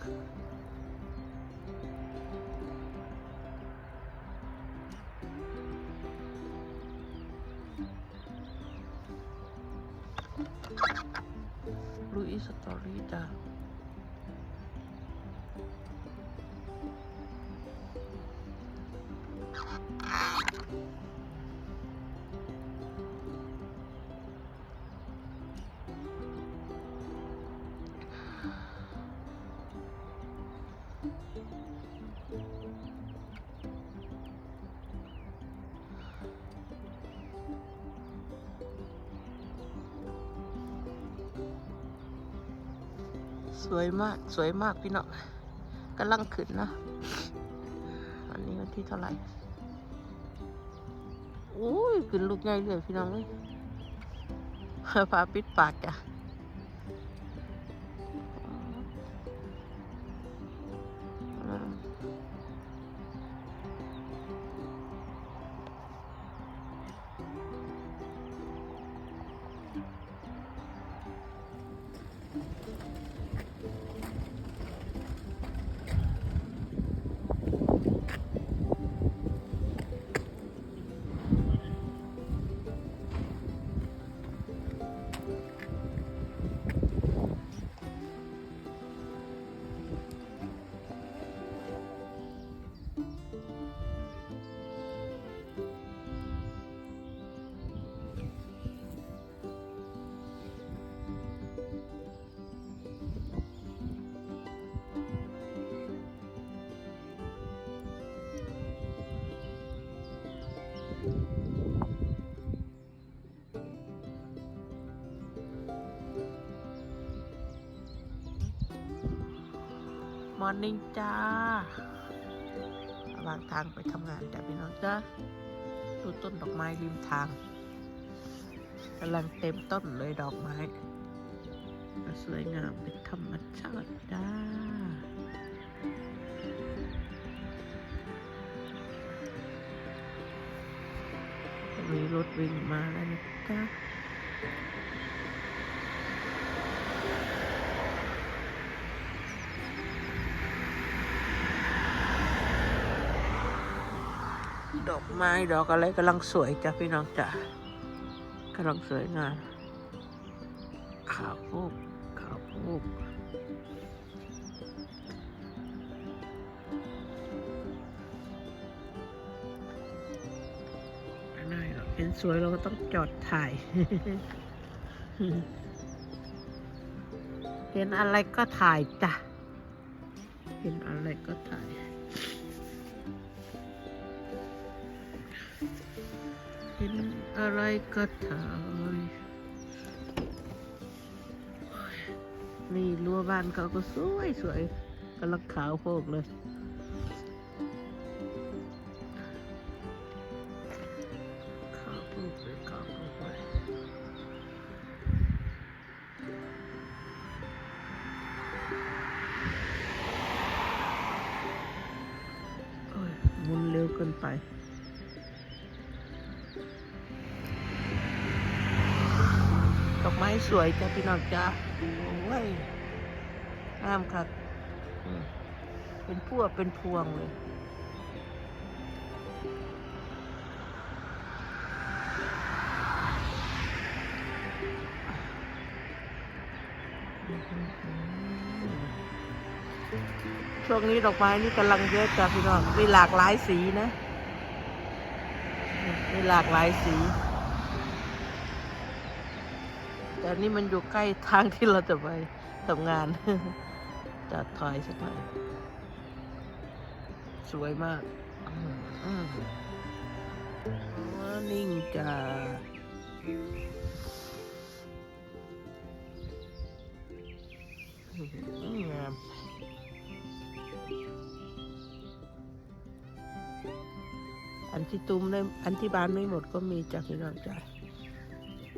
ลุยส สวยมากสวยมากพี่น้องกำลังขึ้นนะวันนี้วันที่เท่าไหร่โอ้ยขึ้นลูกใหญ่เลยพี่น้องเลยพาปิดปากจ้ะ มอร์นิ่งจ้าระหว่างทางไปทำงานจ้ะพี่น้องจ้าดูต้นดอกไม้ริมทางกำลังเต็มต้นเลยดอกไม้ สวยงามเป็นธรรมชาติจ้า รถวิ่งมาแล้วนะจ๊ะดอกไม้ดอกอะไรกำลังสวยจ้ะพี่น้องจ้ะกำลังสวยงามขาวโพกขาวโพ ได้หรอกเห็นสวยเราก็ต้องจอดถ่าย เห็นอะไรก็ถ่ายจ้ะ เห็นอะไรก็ถ่าย เห็นอะไรก็ถ่าย นี่รั้วบ้านเขาก็สวยสวยกำลังขาวโพกเลย มุนเร็วเกินไป ดอกไม้สวยจ้ะพี่น้องจ้าโอ้ยงามค่ะอืมเป็นพวงเป็นพวงเลย ช่วงนี้ดอกไม้นี่กำลังเยอะจ้ะพี่น้องมีหลากหลายสีนะ มีหลากหลายสี แต่นี่มันอยู่ใกล้ทางที่เราจะไปทำงานจะถอยสักหน่อยสวยมากอืมอืมอ๋อนิ่งจ้าอื นที่ตุ้มเลยอันที่บานไม่หมดก็มีจากพี่น้องจ้า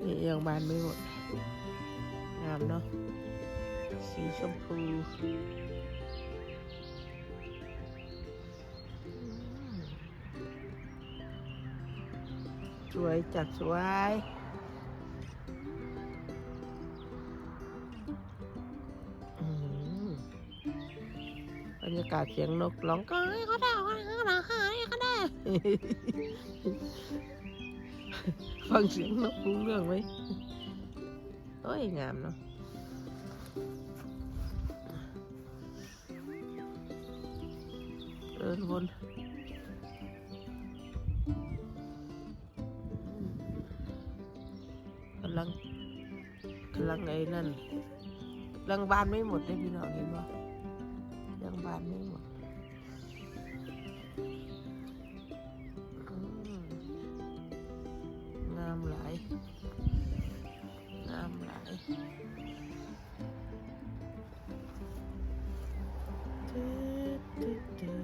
นี่ยังบานไม่หมดงามเนาะสีชมพูสวยจัดสวย รรยากาศเสียงนกร้องก็ให้เขาได้เขาได้เขาได้เขาได้ฟังเสียงนกรู้เรื่องไหมโอ้ยงามเนาะเดินวนกำลังกำลังไอ้นั่นกำลังบานไม่หมดเลยพี่น้องเห็นปะยังบา นไม่หมดอืมง